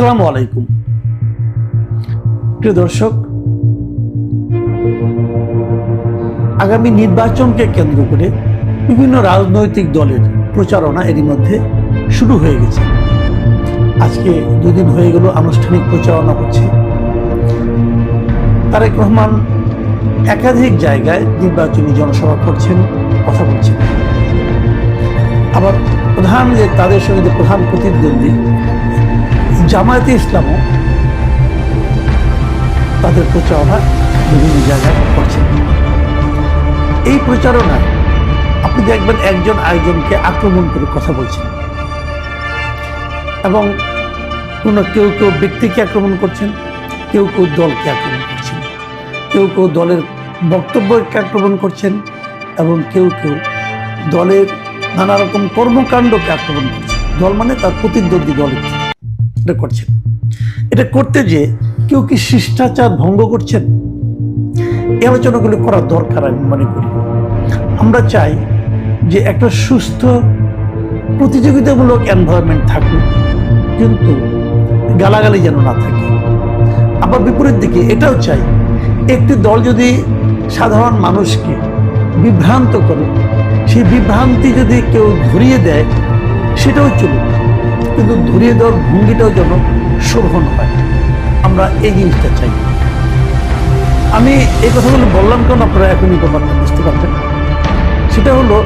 আসসালামু আলাইকুম। প্রিয় দর্শক, আগামী নির্বাচনকে কেন্দ্র করে বিভিন্ন রাজনৈতিক দলের প্রচারণা এরই মধ্যে শুরু হয়ে গেছে। আজকে দুদিন হয়ে গেল আনুষ্ঠানিক প্রচারণা হচ্ছে। তারেক রহমান একাধিক জায়গায় নির্বাচনী জনসভা করছেন, কথা বলছেন। আবার প্রধান যে তাদের সঙ্গে যে প্রধান প্রতিদ্বন্দ্বী জামায়াতে ইসলামও তাদের প্রচারণা বিভিন্ন জায়গায় করছেন এই প্রচারণায় আপনি দেখবেন একজন আরেকজনকে আক্রমণ করে কথা বলছেন। এবং কোনো কেউ কেউ ব্যক্তিকে আক্রমণ করছেন, কেউ কেউ দলকে আক্রমণ করছেন, কেউ কেউ দলের বক্তব্যকে আক্রমণ করছেন এবং কেউ কেউ দলের নানা রকম কর্মকাণ্ডকে আক্রমণ করছেন। দল মানে তার প্রতিদ্বন্দ্বী দল এটা করছেন। এটা করতে যে কেউ কি শিষ্টাচার ভঙ্গ করছেন? এই আলোচনাগুলো করা দরকার আমি মনে করি। আমরা চাই যে একটা সুস্থ, প্রতিযোগিতামূলক এনভায়রনমেন্ট থাকুক, কিন্তু গালাগালি যেন না থাকে। আবার বিপরীত দিকে এটাও চাই, একটি দল যদি সাধারণ মানুষকে বিভ্রান্ত করে, সেই বিভ্রান্তি যদি কেউ ধরিয়ে দেয়, সেটাও চলুক। কিন্তু ধরিয়ে দেওয়ার ভঙ্গিটাও যেন শোভন হয়। আমরা এই জিনিসটা চাই। আমি এই কথাগুলো বললাম কেন আপনারা এখনই ব্যাপারটা বুঝতে পারবেন সেটা হলো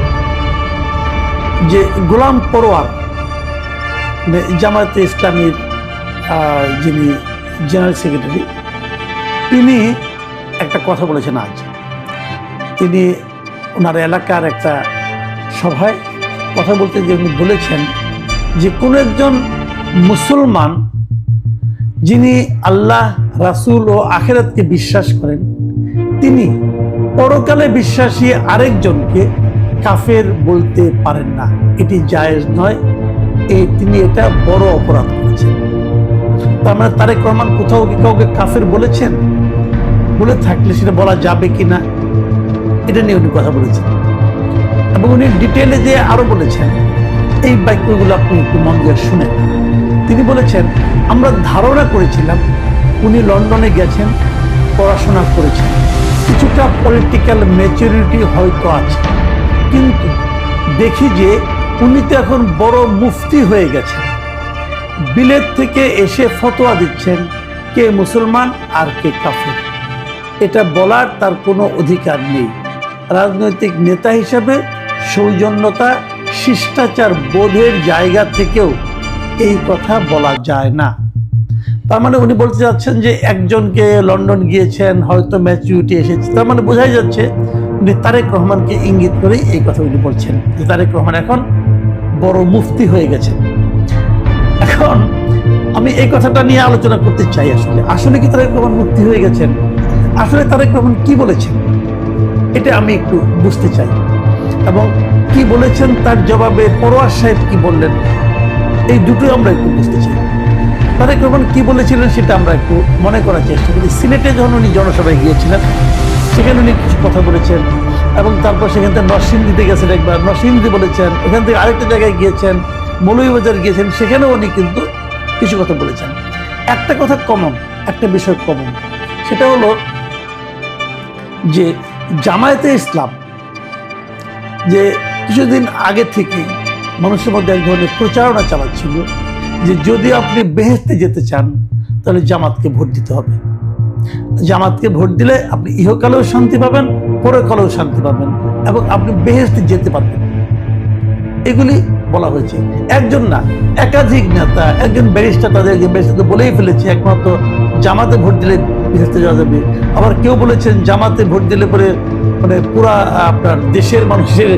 যে গোলাম পরোয়ার মানে জামায়াতে ইসলামীর যিনি জেনারেল সেক্রেটারি, তিনি একটা কথা বলেছেন আজ। তিনি ওনার এলাকার একটা সভায় কথা বলতে যে উনি বলেছেন যে কোনো একজন মুসলমান যিনি আল্লাহ, রাসূল ও আখেরাতকে বিশ্বাস করেন, তিনি পরকালে বিশ্বাসী আরেকজনকে কাফের বলতে পারেন না। এটি জায়েজ নয়। এই তিনি এটা বড় অপরাধ করেছেন। তার মানে তারেক রহমান কোথাও কি কাউকে কাফের বলেছেন? বলে থাকলে সেটা বলা যাবে কি না? এটা নিয়ে উনি কথা বলেছেন। এবং উনি ডিটেলে যে আরও বলেছেন এই বাক্যগুলো আপনি একটু মন দিয়ে শুনেন। তিনি বলেছেন, আমরা ধারণা করেছিলাম, উনি লন্ডনে গেছেন, পড়াশোনা করেছেন। কিছুটা পলিটিক্যাল ম্যাচুরিটি হয়তো আছে। কিন্তু দেখি যে উনি তো এখন বড় মুফতি হয়ে গেছেন। বিলেত থেকে এসে ফতোয়া দিচ্ছেন, কে মুসলমান আর কে কাফের। এটা বলার তার কোনো অধিকার নেই। রাজনৈতিক নেতা হিসাবে সৌজন্যতা শিষ্টাচার বোধের জায়গা থেকেও এই কথা বলা যায় না। তার মানে উনি বলতে যাচ্ছেন যে একজনকে লন্ডন গিয়েছেন, হয়তো ম্যাচুরিটি এসেছে। তার মানে বোঝাই যাচ্ছে উনি তারেক রহমানকে ইঙ্গিত করেই এই কথা উনি বলছেন যে তারেক রহমান এখন বড় মুফতি হয়ে গেছেন। এখন আমি এই কথাটা নিয়ে আলোচনা করতে চাই আসলে। আসলে কি তারেক রহমান মুক্তি হয়ে গেছেন? আসলে তারেক রহমান কি বলেছেন? এটা আমি একটু বুঝতে চাই। এবং কি বলেছেন তার জবাবে পরোয়ার সাহেব কি বললেন? এই দুটোই আমরা একটু বুঝতে চাই। তারেক রহমান কি বলেছিলেন সেটা আমরা একটু মনে করার চেষ্টা করি। সিলেটে যখন উনি জনসভায় গিয়েছিলেন, সেখানে উনি কিছু কথা বলেছেন এবং তারপর সেখান থেকে নরসিংদীতে গেছেন একবার। নরসিংদী বলেছেন এখান থেকে আরেকটা জায়গায় গিয়েছেন, মৌলভীবাজার গিয়েছেন, সেখানেও উনি কিন্তু কিছু কথা বলেছেন। একটা কথা কমন একটা বিষয় কমন সেটা হলো যে জামায়াতে ইসলাম যে কিছুদিন আগে থেকে মানুষের মধ্যে এক ধরনের প্রচারণা চালাচ্ছিল যে যদি আপনি বেহেস্তে যেতে চান, তাহলে জামাতকে ভোট দিতে হবে। জামাতকে ভোট দিলে আপনি ইহকালেও শান্তি পাবেন, পরকালেও শান্তি পাবেন এবং আপনি বেহেস্তে যেতে পারবেন। এগুলি বলা হয়েছে। একজন না, একাধিক নেতা, একজন ব্যারিস্টার তাদেরকে ব্যারিস্টার বলেই ফেলেছে, একমাত্র জামাতে ভোট দিলে বেহেস্তে যাওয়া যাবে। আবার কেউ বলেছেন জামাতে ভোট দিলে পরে মানে পুরা আপনার দেশের মানুষের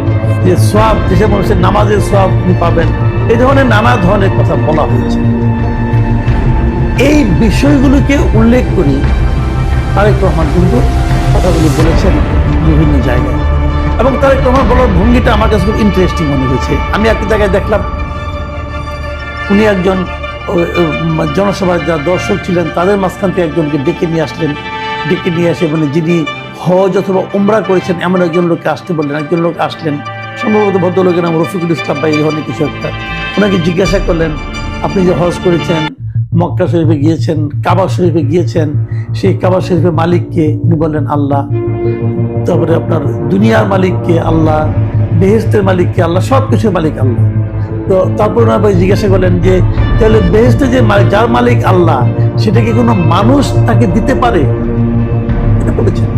যে সব দেশের মানুষের নামাজের সব আপনি পাবেন। এই ধরনের নানা ধরনের কথা বলা হয়েছে। এই বিষয়গুলোকে উল্লেখ করি তারেক রহমান কিন্তু কথাগুলি বলেছেন বিভিন্ন জায়গায়। এবং তারেক রহমান বলার ভঙ্গিটা আমার কাছে খুব ইন্টারেস্টিং মনে হয়েছে। আমি একটা জায়গায় দেখলাম, উনি একজন জনসভার যারা দর্শক ছিলেন, তাদের মাঝখান থেকে একজনকে ডেকে নিয়ে আসলেন। ডেকে নিয়ে আসে মানে যিনি হজ অথবা উমরা করেছেন, এমন একজন লোককে আসতে বললেন। একজন লোক আসলেন, সম্ভবত ভদ্রলোকের নাম রফিকুল ইসলাম বা এই ধরনের কিছু একটা। ওনাকে জিজ্ঞাসা করলেন, আপনি যে হজ করেছেন, মক্কা শরীফে গিয়েছেন, কাবা শরীফে গিয়েছেন, সেই কাবা শরীফের মালিককে উনি বললেন, আল্লাহ। তারপরে আপনার দুনিয়ার মালিককে আল্লাহ। বেহেস্তের মালিককে আল্লাহ। সব কিছুর মালিক আল্লাহ। তো তারপর ওনার জিজ্ঞাসা করলেন যে তাহলে বেহেস্তে যে যার মালিক আল্লাহ সেটা কি কোনো মানুষ তাকে দিতে পারে? এটা বলেছেন।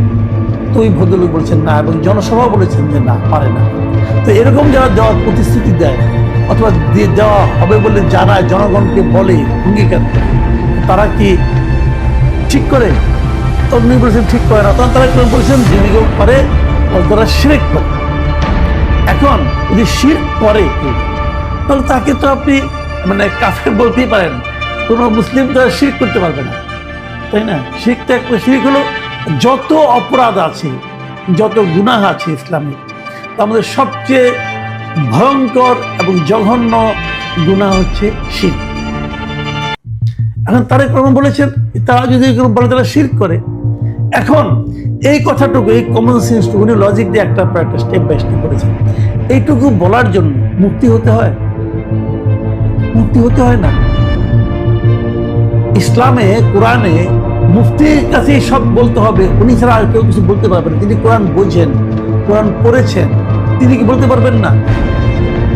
তো ওই ভদ্রলোক বলছেন না এবং জনসভা বলেছেন যে না পারে না। তো এরকম যারা দেওয়ার প্রতিশ্রুতি দেয় অথবা দিয়ে দেওয়া হবে বলে জানায় জনগণকে বলে অঙ্গীকার করে, তারা কি ঠিক করে? তখন বলেছেন ঠিক করে না। তখন তারা বলেছেন? যিনি কেউ করে তারা শিরেক করে। এখন যদি শির করে তাহলে তাকে তো আপনি মানে কাফের বলতেই পারেন, কোনো মুসলিম তো শির করতে পারবে না, তাই না? শিরটা একটা শির হলো যত অপরাধ আছে, যত গুনাহ আছে ইসলামে মধ্যে সবচেয়ে ভয়ঙ্কর এবং জঘন্য গুনাহ হচ্ছে শির এখন তারেক রহমান বলেছেন তারা যদি বলে তারা শির করে, এখন এই কথাটুকু, এই কমন সেন্সটুকু লজিক দিয়ে একটা একটা স্টেপ বাই স্টেপ করেছেন এইটুকু বলার জন্য মুক্তি হতে হয়? মুক্তি হতে হয় না। ইসলামে, কোরআনে মুফতির কাছে সব বলতে হবে। উনি ছাড়া আর কেউ কিছু বলতে পারবেন তিনি কোরআন বোঝেন, কোরআন পড়েছেন, তিনি কি বলতে পারবেন না?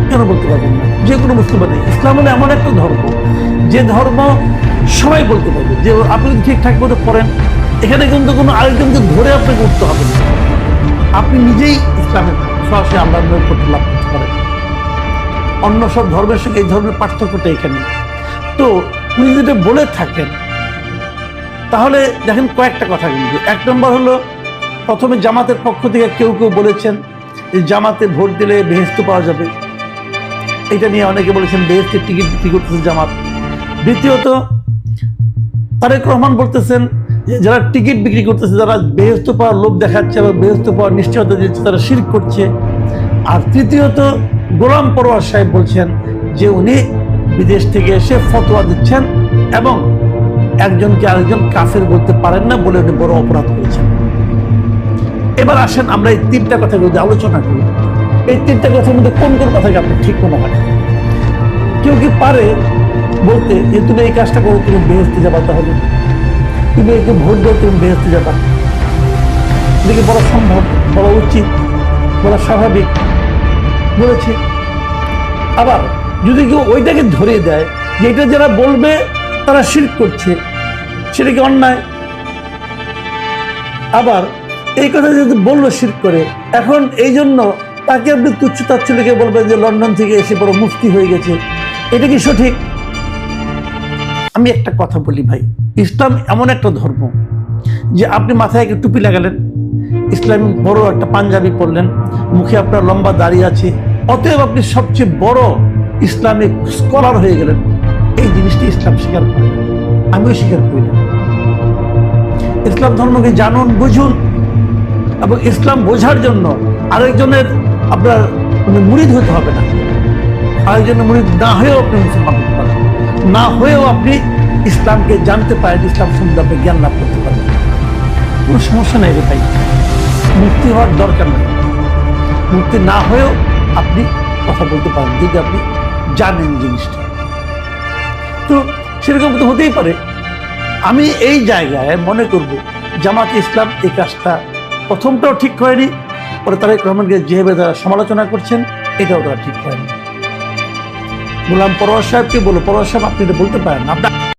কেন বলতে পারবেন না? যে কোনো মুসলিম নেই ইসলাম হলো এমন একটা ধর্ম, যে ধর্ম সবাই বলতে পারবে। যে আপনি যদি ঠিকঠাক মতো পড়েন, এখানে কিন্তু কোনো আরেকজনকে ধরে আপনাকে উঠতে হবে না। আপনি নিজেই ইসলামের সরাসরি লাভ করতে পারেন অন্য সব ধর্মের সঙ্গে এই ধর্মের পার্থক্যটা এখানে। তো উনি যেটা বলে থাকেন, তাহলে দেখেন কয়েকটা কথা কিন্তু। এক নম্বর হলো, প্রথমে জামাতের পক্ষ থেকে কেউ কেউ বলেছেন যে জামাতে ভোট দিলে বেহেস্ত পাওয়া যাবে। এটা নিয়ে অনেকে বলেছেন বেহেস্তের টিকিট বিক্রি করতেছে জামাত। দ্বিতীয়ত, তারেক রহমান বলতেছেন যারা টিকিট বিক্রি করতেছে, যারা বেহেস্ত পাওয়ার লোভ দেখাচ্ছে বা বেহেস্ত পাওয়ার নিশ্চয়তা দিচ্ছে, তারা শির করছে। আর তৃতীয়ত গোলাম পরোয়ার সাহেব বলছেন যে উনি বিদেশ থেকে এসে ফতোয়া দিচ্ছেন এবং একজনকে আরেকজন কাফের বলতে পারেন না বলে উনি বড় অপরাধ করেছেন। এবার আসেন আমরা এই তিনটা কথা যদি আলোচনা করি। এই তিনটা কথার মধ্যে কোন কোন কথাকে আপনার ঠিক মনে হয় কেউ কি পারে বলতে যে, তুমি এই কাজটা করো, তুমি বেহেস্তে যাবা তাহলে। তুমি একে ভোট দাও, তুমি বেহেস্তে যাবা। এটা কি বলা সম্ভব, বলা উচিত, বলা স্বাভাবিক। বলেছে আবার যদি কেউ ওইটাকে ধরে দেয় যে এটা যারা বলবে, তারা শির করছে সেটা কি অন্যায়। আবার এই কথা যদি বলল শির করে, এখন এই জন্য তাকে আপনি তুচ্ছ তাচ্ছল্যকে বলবেন যে লন্ডন থেকে এসে বড় মুফতি হয়ে গেছে। এটা কি সঠিক? আমি একটা কথা বলি ভাই, ইসলাম এমন একটা ধর্ম যে আপনি মাথায় একটা টুপি লাগালেন, ইসলামী বড় একটা পাঞ্জাবি পরলেন, মুখে আপনার লম্বা দাড়ি আছে অতএব আপনি সবচেয়ে বড় ইসলামিক স্কলার হয়ে গেলেন। এই জিনিসটি ইসলাম স্বীকার করে আমিও স্বীকার করি না। ইসলাম ধর্মকে জানুন, বুঝুন এবং ইসলাম বোঝার জন্য আরেকজনের আপনার মুরিদ হতে হবে না। আরেকজনের মুরিদ না হয়েও আপনি মুসলমান হতে পারেন। না হয়েও আপনি ইসলামকে জানতে পারেন, ইসলাম আপনি জ্ঞান লাভ করতে পারেন। কোনো সমস্যা নেই রে ভাই। মুক্তি হওয়ার দরকার নেই। মুক্তি না হয়েও আপনি কথা বলতে পারেন, যদি আপনি জানেন জিনিসটা। তো সেরকম তো হতেই পারে। আমি এই জায়গায় মনে করব, জামাত ইসলাম এই কাজটা প্রথমটাও ঠিক করেনি পরে তারেক রহমানকে যেভাবে তারা সমালোচনা করছেন, এটাও তারা ঠিক করেনি গোলাম পরোয়ার সাহেবকে বলো, পরোয়ার সাহেব আপনি এটা বলতে পারেন? আপনার